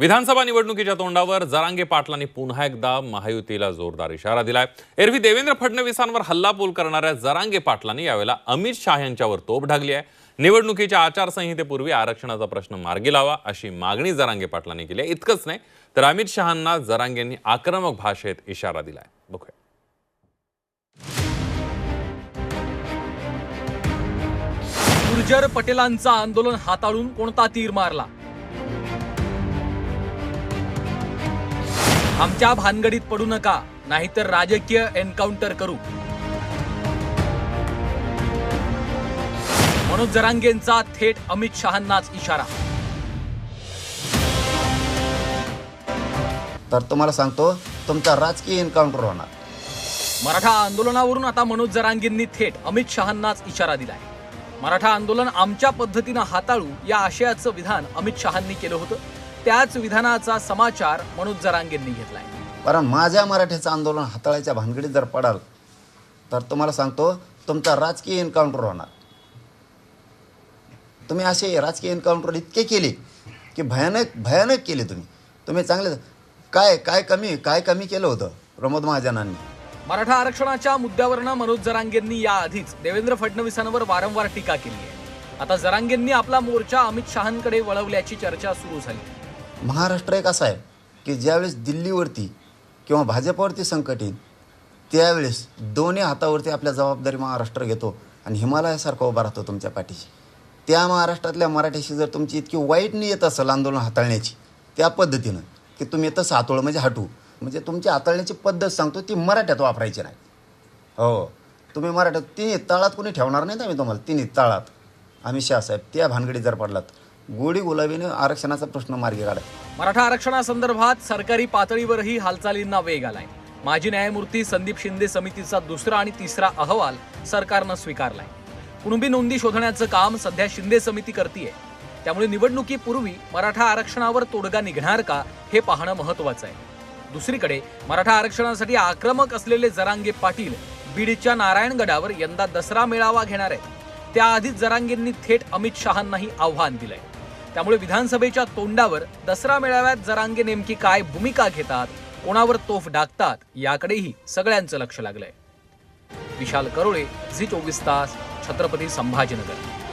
विधानसभा निवडणुकीच्या तोंडावर जरांगे पाटलांनी पुन्हा एकदा महायुतीला जोरदार इशारा दिलाय. एरवी देवेंद्र फडणवीसांवर हल्लाबोल करणाऱ्या जरांगे पाटलांनी यावेळेला अमित शाह यांच्यावर तोप ढागली आहे. निवडणुकीच्या आचारसंहितेपूर्वी आरक्षणाचा प्रश्न मार्गी लावा अशी मागणी जरांगे पाटलांनी केली आहे. इतकंच नाही तर अमित शहांना जरांगेंनी आक्रमक भाषेत इशारा दिलाय. बघूया. गुर्जर पटेलांचा आंदोलन हाताळून कोणता तीर मारला? आमच्या भानगडीत पडू नका नाहीतर राजकीय एन्काउंटर करू. मनोज जरांगेंचा थेट अमित शहांनाच इशारा. तर तुम्हाला सांगतो तुमचा राजकीय एन्काउंटर होणार. मराठा आंदोलनावरून आता मनोज जरांगेंनी थेट अमित शहांनाच इशारा दिलाय. मराठा आंदोलन आमच्या पद्धतीनं हाताळू या आशयाचं विधान अमित शहांनी केलं होतं. त्याच विधानाचा समाचार मनोज जरांगेंनी घेतलाय. कारण माझ्या मराठीचं आंदोलन हाताळायच्या भानगडीत जर पडाल तर तुम्हाला सांगतो तुमचा राजकीय एन्काउंटर होणार. तुम्ही असे राजकीय एन्काउंटर इतके केले की भयानक भयानक केले तुम्ही. तुम्ही चांगले काय काय कमी काय कमी केलं होतं प्रमोद महाजनांनी? मराठा आरक्षणाच्या मुद्द्यावरनं मनोज जरांगेंनी याआधीच देवेंद्र फडणवीसांवर वारंवार टीका केली आहे. आता जरांगेंनी आपला मोर्चा अमित शहांकडे वळवल्याची चर्चा सुरू झाली. महाराष्ट्र एक असा आहे की ज्यावेळेस दिल्लीवरती किंवा भाजपवरती संकट येईल त्यावेळेस दोन्ही हातावरती आपल्या जबाबदारी महाराष्ट्र घेतो आणि हिमालयासारखा उभा राहतो तुमच्या पाठीशी. त्या महाराष्ट्रातल्या मराठीशी जर तुमची इतकी वाईट नाही येत असेल आंदोलन हाताळण्याची त्या पद्धतीनं की तुम्ही तसं हातोळ म्हणजे हटू. म्हणजे तुमची हाताळण्याची पद्धत सांगतो ती मराठ्यात वापरायची नाही. हो. तुम्ही मराठ्यात तिन्ही तळात कोणी ठेवणार नाही ना मी तुम्हाला तिन्ही तळात. अमित शाह साहेब त्या भानगडीत जर पडलात गोडी गुलाबीने आरक्षणाचा प्रश्न मार्गी काढा मराठा आरक्षणासंदर्भात सरकारी पातळीवरही हालचालींना वेग आलाय. माजी न्यायमूर्ती संदीप शिंदे समितीचा दुसरा आणि तिसरा अहवाल सरकारनं स्वीकारलाय. कुणबी नोंदी शोधण्याचं काम सध्या शिंदे समिती करतीये. त्यामुळे निवडणुकीपूर्वी मराठा आरक्षणावर तोडगा निघणार का हे पाहणं महत्वाचं आहे. दुसरीकडे मराठा आरक्षणासाठी आक्रमक असलेले जरांगे पाटील बीडच्या नारायणगडावर यंदा दसरा मेळावा घेणार आहेत. त्याआधीच जरांगेंनी थेट अमित शहांनाही आव्हान दिलंय. त्यामुळे विधानसभेच्या तोंडावर दसरा मेळाव्यात जरांगे नेमकी काय भूमिका घेतात कोणावर तोफ डाकतात याकडेही सगळ्यांचं लक्ष लागलंय. विशाल करोळे झी चोवीस तास छत्रपती संभाजीनगर.